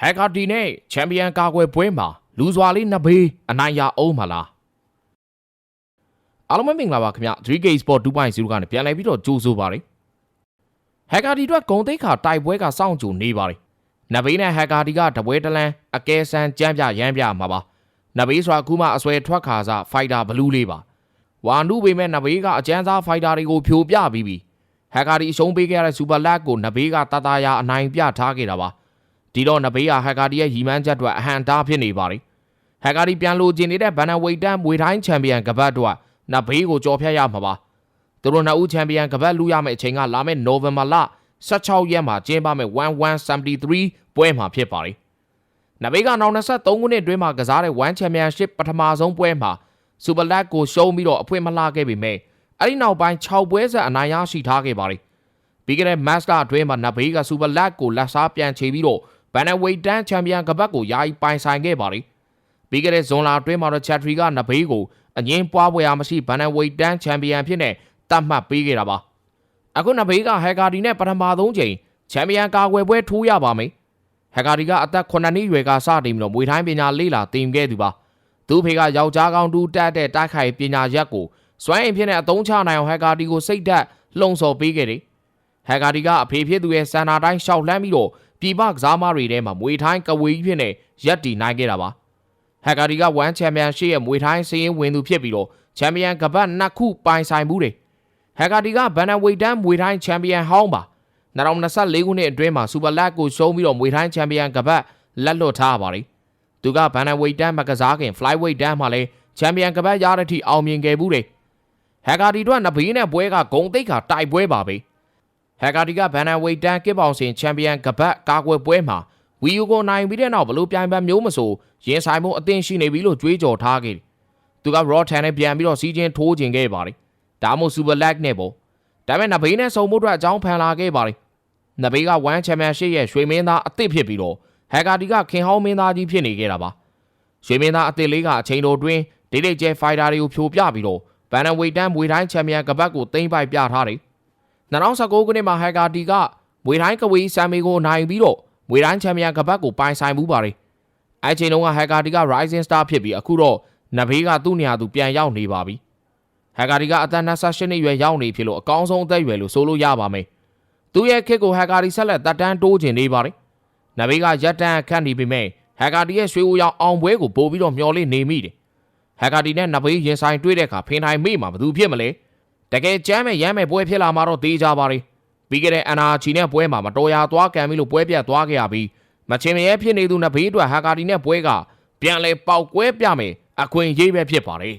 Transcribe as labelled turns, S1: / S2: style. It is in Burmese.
S1: ဟက်ကာတီနဲ့ချန်ပီယံကာကွယ်ပွဲမှာလူစွာလေးနှစ်ဘေးအနိုင်ရအောင်မလားအားလုံးပဲမင်္ဂလာပါခင်ဗျ 3K Sport 2.0ကနေပြန်လည်ပြီးတော့ကြိုးဆိုပါရယ်ဟက်ကာတီအတွက်ဂုံသိက္ခာတိုက်ပွဲကစောင့်ကြိုနေပါရယ်နဘေးနဲ့ဟက်ကာတီကတပွဲတလန်းအကဲဆန်းကြမ်းပြရမ်းပြမှာပါနဘေးဆိုတာအခုမှအဆွဲထွက်ခါစားဖိုက်တာဘလူးလေးပါဝါနုပေမဲ့နဘေးကအကျန်းစားဖိုက်တာတွေကိုဖြိုပြပြီးပြီဟက်ကာတီအရှုံးပေးခဲ့ရတဲ့စူပါလက်ကိုနဘေးကတတရာအနိုင်ပြထားခဲ့တာပါ ဒီတော့နဘေးဟာဟက်ကာဒီရဲ့ရီမန်းချက်အတွက်အဟံတားဖြစ်နေပါပြီဟက်ကာဒီပြန်လိုချင်နေတဲ့ဘန်နဝိတ်တန်မွေတိုင်းချန်ပီယံကပတ်အတွက်နဘေးကိုကြော်ဖြတ်ရမှာပါသူတို့နှစ်ဦးချန်ပီယံကပတ်လူရမယ့်အချိန်ကလာမယ့်နိုဝင်ဘာလ16ရက်မှာကျင်းပမယ့်1173ပွဲမှာဖြစ်ပါတယ်နဘေးကနောက်23ခုနှစ်အတွင်းမှာကစားတဲ့1 Championship ပထမဆုံးပွဲမှာစူပါလက်ကိုရှုံးပြီးတော့အဖွင့်မလှခဲ့ပေမဲ့အဲ့ဒီနောက်ပိုင်း6ပွဲဆက်အနိုင်ရရှိထားခဲ့ပါတယ်ပြီးခဲ့တဲ့ Master အတွင်းမှာနဘေးကစူပါလက်ကိုလက်စားပြန်ချေပြီးတော့ ဘန်နဝိတ်တန်ချန်ပီယံကပတ်ကိုယာယီပိုင်ဆိုင်ခဲ့ပါတယ်။ပြီးခဲ့တဲ့ဇွန်လအတွင်းမှာတော့ Chatri ကနဘေးကိုအငင်းပွားပွဲရမရှိဘန်နဝိတ်တန်ချန်ပီယံဖြစ်နေတတ်မှတ်ပေးခဲ့တာပါ။အခုနဘေးကဟက်ကာဒီနဲ့ပထမဆုံးချိန်ချန်ပီယံကာကွယ်ပွဲထိုးရပါမယ်။ဟက်ကာဒီကအသက်9နှစ်ရွယ်ကစတင်ပြီးတော့မွေထိုင်းပညာလေ့လာသင်ခဲ့သူပါ။သူ့ဖေကယောက်ျားကောင်းတူတက်တဲ့တိုက်ခိုက်ပညာရက်ကိုစွမ်းအင်ဖြစ်တဲ့အသုံးချနိုင်အောင်ဟက်ကာဒီကိုစိတ်သက်လှုံ့ဆော်ပေးခဲ့တယ်။ဟက်ကာဒီကအဖေဖြစ်သူရဲ့စန္ဒာတိုင်းရှောက်လှမ်းပြီးတော့ ပြည်ပကစားမတွေထဲမှာမွေထိုင်းကဝေးကြီးဖြစ်နေရက်တီနိုင်ခဲ့တာပါဟက်ကာဒီက1ချန်ပီယံရှေ့ရဲ့မွေထိုင်းစင်းရင်ဝင်သူဖြစ်ပြီးတော့ချန်ပီယံကပတ်နှစ်ခုပိုင်ဆိုင်မှုတွေဟက်ကာဒီကဘန်နဝိတ်တန်မွေထိုင်းချန်ပီယံဟောင်းပါ2024ခုနှစ်အတွင်းမှာစူပါလက်ကိုရှုံးပြီးတော့မွေထိုင်းချန်ပီယံကပတ်လက်လွတ်ထားပါတယ်သူကဘန်နဝိတ်တန်မကစားခင် flyweight တန်းမှာလည်းချန်ပီယံကပတ်ရတဲ့အထိအောင်မြင်ခဲ့ဘူးတယ်ဟက်ကာဒီတို့ကနဘေးနဲ့ပွဲကဂုံတိတ်ခါတိုက်ပွဲပါပဲ ဟက်ကာဒီကဘန်နဝိတ်တန်ကစ်ပေါင်စင်ချန်ပီယံကပတ်ကာကွယ်ပွဲမှာဝီယူကိုနိုင်ပြီးတဲ့နောက်ဘလို့ပြိုင်ပန်းမျိုးမဆိုရင်ဆိုင်မှုအသင့်ရှိနေပြီလို့ကြွေးကြော်ထားခဲ့တယ်။သူက Raw 10နဲ့ပြန်ပြီးတော့စီးချင်းထိုးကျင်ခဲ့ပါတယ်။ဒါမှမဟုတ် Super Lag နဲ့ပေါ့။ဒါပေမဲ့နဘေးနဲ့စုံမှုအတွက်အကြောင်းဖန်လာခဲ့ပါတယ်။နဘေးက1 Championship ရဲ့ရွှေမင်းသားအသစ်ဖြစ်ပြီးတော့ဟက်ကာဒီကခင်ဟောင်းမင်းသားကြီးဖြစ်နေခဲ့တာပါ။ရွှေမင်းသားအသစ်လေးကအချိန်တော်တွင်းဒိတ်ဒိတ်ကျဲဖိုင်တာတွေကိုဖြိုပြပြီးတော့ဘန်နဝိတ်တန်မွေတိုင်းချန်ပီယံကပတ်ကိုသိမ်းပိုက်ပြထားတယ်။ 2019ခုနှစ်မှာဟက်ကာတီကမွေတိုင်းကဝေးဆမ်မီကိုနိုင်ပြီးတော့မွေတိုင်းချန်ပီယံကပတ်ကိုပိုင်ဆိုင်မှုပါတယ်။အဲချိန်တုန်းကဟက်ကာတီက Rising Star ဖြစ်ပြီးအခုတော့နဘေးကသူ့နေရာသူပြန်ရောက်နေပါပြီ။ဟက်ကာတီကအသက်28နှစ်ရွယ်ရောက်နေဖြစ်လို့အကောင်းဆုံးအသက်အရွယ်လို့ဆိုလို့ရပါမယ်။သူ့ရဲ့ခစ်ကိုဟက်ကာတီဆက်လက်တက်တန်းတိုးကျင်နေပါတယ်။နဘေးကရက်တန်းခန့်နေပေမဲ့ဟက်ကာတီရဲ့ရွှေဦးရောင်အောင်ပွဲကိုပို့ပြီးတော့မျော်လင့်နေမိတယ်။ဟက်ကာတီနဲ့နဘေးရင်ဆိုင်တွေ့တဲ့အခါဖင်ထိုင်မိမှာဘယ်သူဖြစ်မလဲ။ တကယ်ကြမ်းမဲ့ရမ်းမဲ့ပွဲဖြစ်လာမှာတော့တေးကြပါရီပြီးခဲ့တဲ့ NRG နဲ့ပွဲမှာမတော်ရာသွားကံပြီးလို့ပွဲပြတ်သွားခဲ့ရပြီးမချင်မရဲဖြစ်နေသူနဘေးအတွက်ဟာကာတီနဲ့ပွဲကပြန်လဲပေါက်ကွဲပြမယ်အခွင့်အရေးပဲဖြစ်ပါတယ်